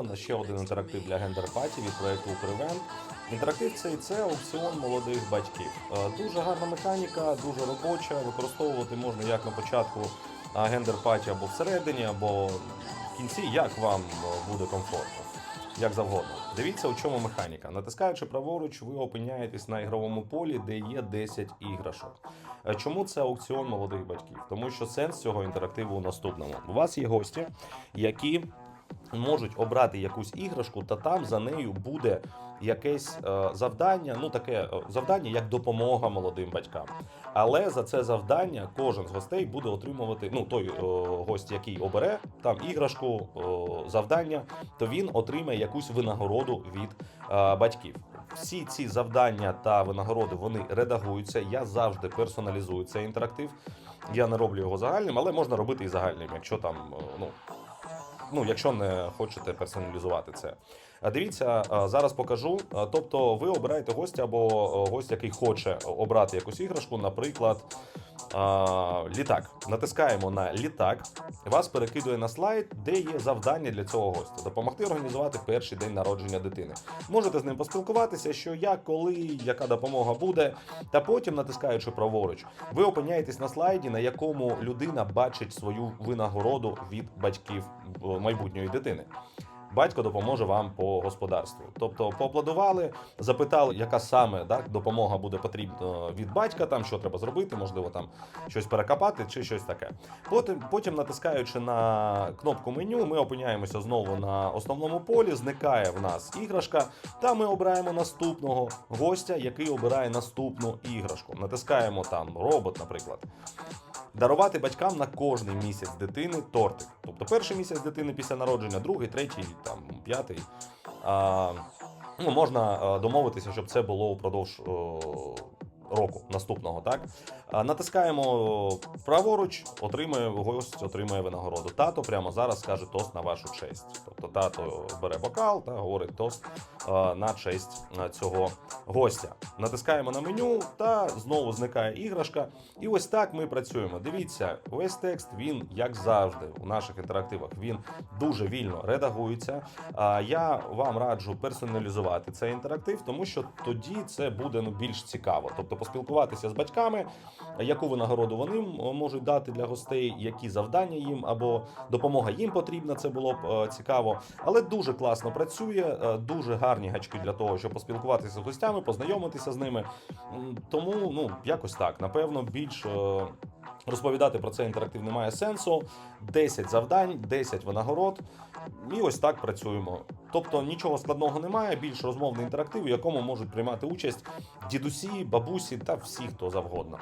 На ще один інтерактив для гендер-паті від проекту Укривент. Інтерактив цей це аукціон молодих батьків. Е, Дуже гарна механіка, дуже робоча. Використовувати можна як на початку гендер-паті або всередині, або в кінці, як вам е, буде комфортно. Як завгодно. Дивіться, у чому механіка. Натискаючи праворуч, ви опиняєтесь на ігровому полі, де є 10 іграшок. Е, Чому це аукціон молодих батьків? Тому що сенс цього інтерактиву у наступному. У вас є гості, які можуть обрати якусь іграшку, та там за нею буде якесь е, завдання, ну таке е, завдання як допомога молодим батькам. Але за це завдання кожен з гостей буде отримувати. Ну той е, гость, який обере там іграшку, е, завдання, то він отримає якусь винагороду від е, батьків. Всі ці завдання та винагороди вони редагуються. Я завжди персоналізую цей інтерактив. Я не роблю його загальним, але можна робити і загальним, якщо там е, ну ну, якщо не хочете персоналізувати це. А Дивіться, зараз покажу. Тобто, ви обираєте гостя або гость, який хоче обрати якусь іграшку, наприклад, а, літак. Натискаємо на літак, вас перекидує на слайд, де є завдання для цього гостя. Допомогти організувати перший день народження дитини. Можете з ним поспілкуватися, що як, коли, яка допомога буде. Та потім, натискаючи праворуч, ви опиняєтесь на слайді, на якому людина бачить свою винагороду від батьків е, майбутньої дитини. Батько допоможе вам по господарству. Тобто поаплодували, запитали, яка саме так, допомога буде потрібна від батька, там що треба зробити, можливо, там щось перекопати чи щось таке. Потім, потім натискаючи на кнопку меню, ми опиняємося знову на основному полі. Зникає в нас іграшка, та ми обираємо наступного гостя, який обирає наступну іграшку. Натискаємо там робот, наприклад. Дарувати батькам на кожний місяць дитини тортик. Тобто перший місяць дитини після народження, другий, третій, там п'ятий. А, ну, можна домовитися, щоб це було упродовж о, року наступного. Так натискаємо праворуч, отримує гость, отримує винагороду. Тато прямо зараз скаже тост на вашу честь. Тобто тато бере бокал та говорить тост на честь цього гостя. Натискаємо на меню та знову зникає іграшка. І ось так ми працюємо. Дивіться, весь текст він, як завжди, у наших інтерактивах він дуже вільно редагується. А я вам раджу персоналізувати цей інтерактив, тому що тоді це буде ну більш цікаво. Тобто поспілкуватися з батьками, яку винагороду вони можуть дати для гостей, які завдання їм або допомога їм потрібна. Це було б е, Але дуже класно працює, е, дуже гарні гачки для того, щоб поспілкуватися з гостями, познайомитися з ними. Тому ну якось так. Напевно, більш е, розповідати про це інтерактив немає сенсу. 10 завдань, 10 винагород. І ось так працюємо. Тобто нічого складного немає, більш розмовний інтерактив, у якому можуть приймати участь дідусі, бабусі та всі, хто завгодно.